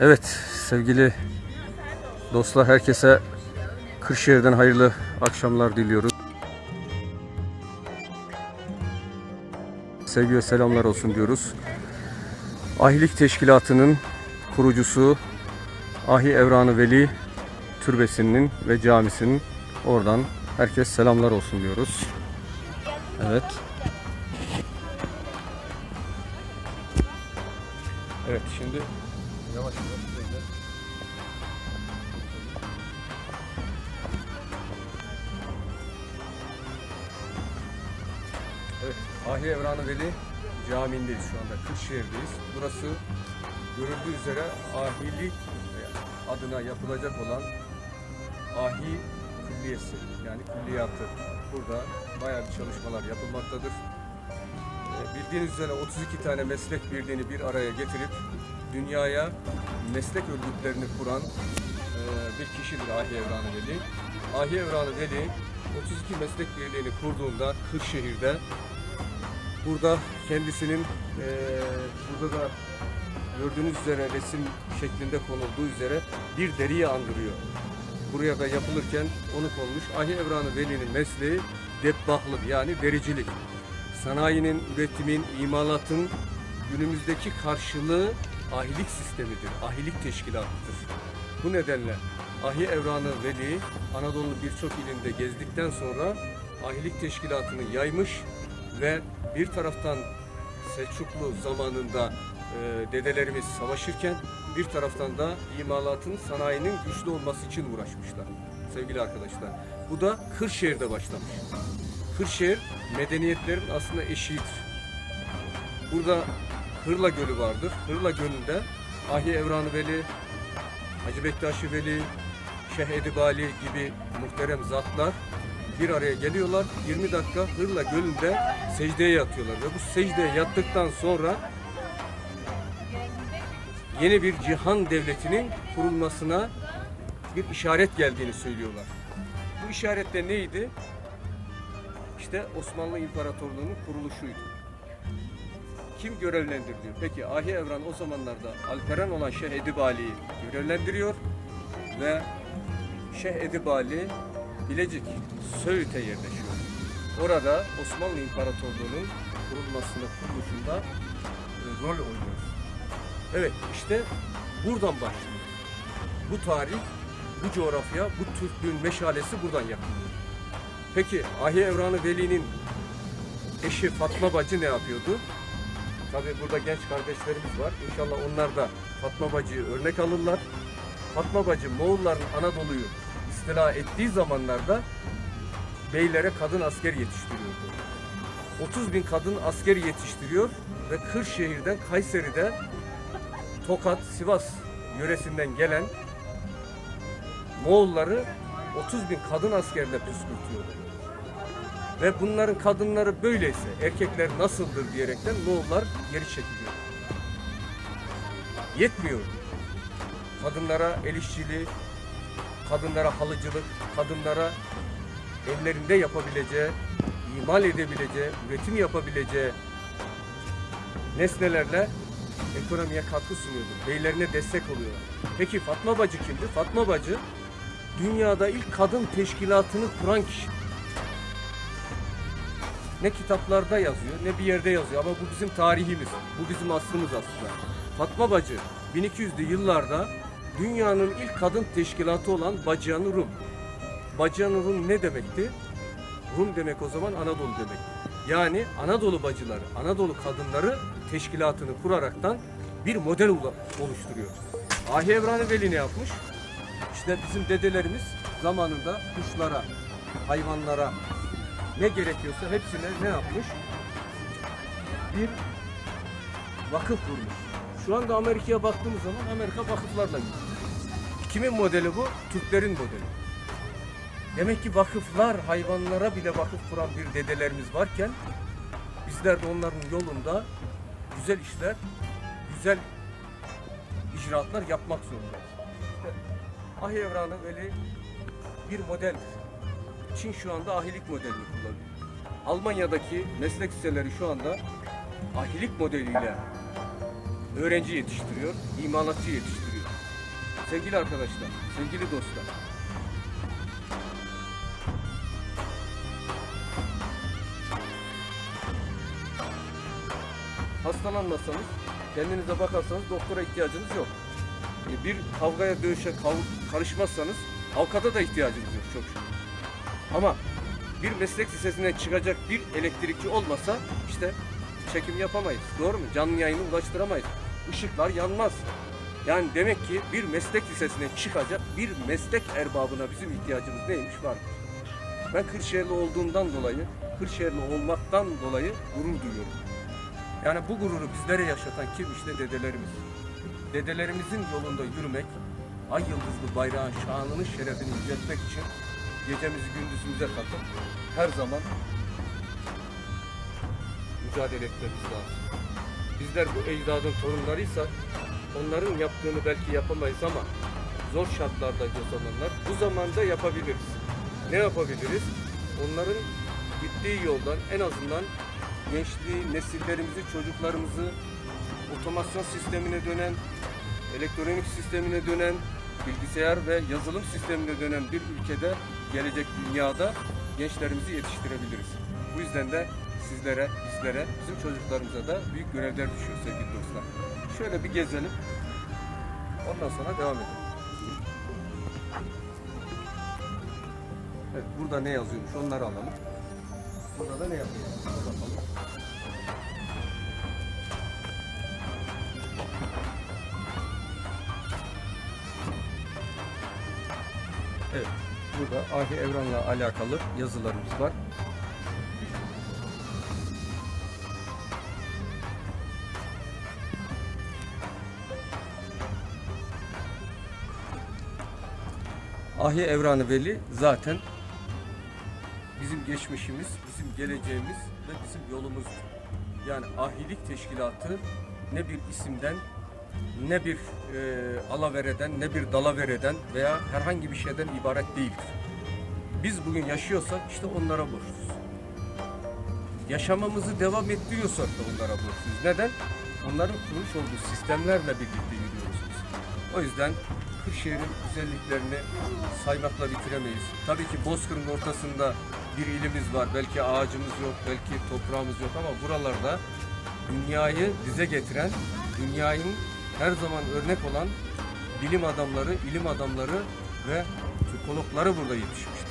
Evet sevgili dostlar herkese Kırşehir'den hayırlı akşamlar diliyoruz. Sevgi ve selamlar olsun diyoruz. Ahilik Teşkilatı'nın kurucusu Ahi Evranı Veli Türbesi'nin ve camisinin oradan herkes selamlar olsun diyoruz. Evet. Evet şimdi yavaş yavaş böyle. Evet, Ahi Evranı Veli Camii'ndeyiz şu anda. Kırşehir'deyiz. Burası görüldüğü üzere ahilik adına yapılacak olan ahi külliyesi yani külliyatı. Burada bayağı bir çalışmalar yapılmaktadır. Ee, Bildiğiniz üzere 32 tane meslek birliğini bir araya getirip dünyaya meslek örgütlerini kuran e, bir kişidir Ahi Evranı Veli. Ahi Evranı Veli 32 meslek birliğini kurduğunda Kırşehir'de burada kendisinin e, burada da gördüğünüz üzere resim şeklinde konulduğu üzere bir deriyi andırıyor. Buraya da yapılırken onu konmuş. Ahi Evranı Veli'nin mesleği debbahlık yani dericilik. Sanayinin, üretimin, imalatın günümüzdeki karşılığı ahilik sistemidir, ahilik teşkilatıdır. Bu nedenle Ahi Evranı Veli Anadolu'nun birçok ilinde gezdikten sonra ahilik teşkilatını yaymış ve bir taraftan Selçuklu zamanında e, dedelerimiz savaşırken bir taraftan da imalatın, sanayinin güçlü olması için uğraşmışlar sevgili arkadaşlar. Bu da Kırşehir'de başlamış. Kırşehir medeniyetlerin aslında eşiğidir. Burada Hırla Gölü vardır. Hırla Gölü'nde Ahi Evranı Veli, Hacı Bektaşi Veli, Şeyh Edip Ali gibi muhterem zatlar bir araya geliyorlar. 20 dakika Hırla Gölü'nde secdeye yatıyorlar. Ve bu secdeye yattıktan sonra yeni bir cihan devletinin kurulmasına bir işaret geldiğini söylüyorlar. Bu işaret de neydi? İşte Osmanlı İmparatorluğu'nun kuruluşuydu. Kim görevlendiriliyor? Peki Ahi Evran o zamanlarda Alperen olan Şeyh Edip Ali'yi görevlendiriyor ve Şeyh Edip Ali Bilecik, Söğüt'e yerleşiyor. Orada Osmanlı İmparatorluğu'nun kurulmasında, kuruluşunda e, rol oynuyor. Evet işte buradan başlıyor. Bu tarih, bu coğrafya, bu Türklüğün meşalesi buradan yakılıyor. Peki Ahi Evranı Veli'nin eşi Fatma Bacı ne yapıyordu? Tabii burada genç kardeşlerimiz var. İnşallah onlar da Fatma Bacı'yı örnek alırlar. Fatma Bacı Moğolların Anadolu'yu istila ettiği zamanlarda beylere kadın asker yetiştiriyordu. 30 bin kadın asker yetiştiriyor ve Kırşehir'den Kayseri'de Tokat, Sivas yöresinden gelen Moğolları 30 bin kadın askerle püskürtüyordu. Ve bunların kadınları böyleyse erkekler nasıldır diyerekten Moğollar geri çekiliyor. Yetmiyor. Kadınlara el işçiliği, kadınlara halıcılık, kadınlara evlerinde yapabileceği, imal edebileceği, üretim yapabileceği nesnelerle ekonomiye katkı sunuyordu. Beylerine destek oluyorlar. Peki Fatma Bacı kimdi? Fatma Bacı dünyada ilk kadın teşkilatını kuran kişi. Ne kitaplarda yazıyor ne bir yerde yazıyor ama bu bizim tarihimiz. Bu bizim aslımız aslında. Fatma Bacı 1200'lü yıllarda dünyanın ilk kadın teşkilatı olan Bacıyan Rum. Bacıyan Rum ne demekti? Rum demek o zaman Anadolu demek. Yani Anadolu bacıları, Anadolu kadınları teşkilatını kuraraktan bir model oluşturuyor. Ahi Evranı Veli ne yapmış? İşte bizim dedelerimiz zamanında kuşlara, hayvanlara ne gerekiyorsa hepsine ne yapmış? Bir vakıf kurmuş. Şu anda Amerika'ya baktığımız zaman Amerika vakıflarla gidiyor. Kimin modeli bu? Türklerin modeli. Demek ki vakıflar hayvanlara bile vakıf kuran bir dedelerimiz varken bizler de onların yolunda güzel işler, güzel icraatlar yapmak zorundayız. İşte Ahi Evranı Veli bir modeldir. Çin şu anda ahilik modelini kullanıyor. Almanya'daki meslek liseleri şu anda ahilik modeliyle öğrenci yetiştiriyor, imalatçı yetiştiriyor. sevgili arkadaşlar, sevgili dostlar. Hastalanmasanız, kendinize bakarsanız doktora ihtiyacınız yok. E, Bir kavgaya dövüşe karışmazsanız avukata da ihtiyacınız yok çok şükür. Ama bir meslek lisesinden çıkacak bir elektrikçi olmasa işte çekim yapamayız. Doğru mu? Canlı yayını ulaştıramayız. Işıklar yanmaz. Yani demek ki bir meslek lisesinden çıkacak bir meslek erbabına bizim ihtiyacımız neymiş var. Ben Kırşehirli olduğumdan dolayı, Kırşehirli olmaktan dolayı gurur duyuyorum. Yani bu gururu bizlere yaşatan kim? İşte dedelerimiz. Dedelerimizin yolunda yürümek, ay yıldızlı bayrağın şanını, şerefini yüceltmek için gecemizi gündüzümüze katıp her zaman mücadele etmemiz lazım. Bizler bu ecdadın torunlarıysak onların yaptığını belki yapamayız ama zor şartlardaydı o zamanlar. Bu zamanda yapabiliriz. Ne yapabiliriz? Onların gittiği yoldan en azından gençliği, nesillerimizi, çocuklarımızı otomasyon sistemine dönen, elektronik sistemine dönen, bilgisayar ve yazılım sistemine dönen bir ülkede, gelecek dünyada gençlerimizi yetiştirebiliriz. Bu yüzden de sizlere, bizlere, bizim çocuklarımıza da büyük görevler düşüyor sevgili dostlar. Şöyle bir gezelim. Ondan sonra devam edelim. Evet, burada ne yazıyormuş onları alalım. Burada da ne yazıyor? Ona bakalım. Evet, burada Ahi Evran'la alakalı yazılarımız var. Ahi Evran-ı Veli zaten bizim geçmişimiz, bizim geleceğimiz ve bizim yolumuzdur. Yani ahilik teşkilatı ne bir isimden, ne bir e, alavereden, ne bir dalavereden veya herhangi bir şeyden ibaret değildir. Biz bugün yaşıyorsak işte onlara borçluyuz. Yaşamamızı devam ettiriyorsak da onlara borçluyuz. Neden? Onların kurmuş olduğu sistemlerle birlikte yürüyoruz. O yüzden Kırşehir'in güzelliklerini saymakla bitiremeyiz. Tabii ki Bozkır'ın ortasında bir ilimiz var. Belki ağacımız yok, belki toprağımız yok ama buralarda dünyayı dize getiren, dünyanın her zaman örnek olan bilim adamları, ilim adamları ve Türkologları burada yetişmiştir.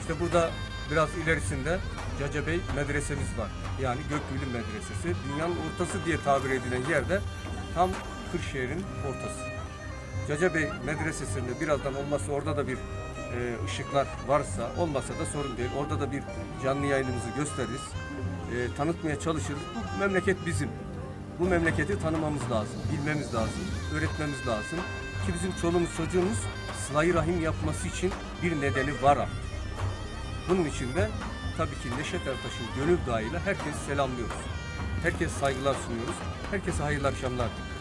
İşte burada biraz ilerisinde Caca Bey medresemiz var. Yani Gökbilim Medresesi. Dünyanın ortası diye tabir edilen yerde tam Kırşehir'in ortası. Caca Bey medresesinde birazdan olmazsa orada da bir e, ışıklar varsa olmasa da sorun değil. Orada da bir canlı yayınımızı gösteririz. E, tanıtmaya çalışırız. Bu memleket bizim. Bu memleketi tanımamız lazım, bilmemiz lazım, öğretmemiz lazım. Ki bizim çoluğumuz çocuğumuz sıla rahim yapması için bir nedeni var. Bunun için de tabii ki Neşet Ertaş'ın gönül dağıyla herkesi selamlıyoruz. Herkese saygılar sunuyoruz. Herkese hayırlı akşamlar diliyoruz.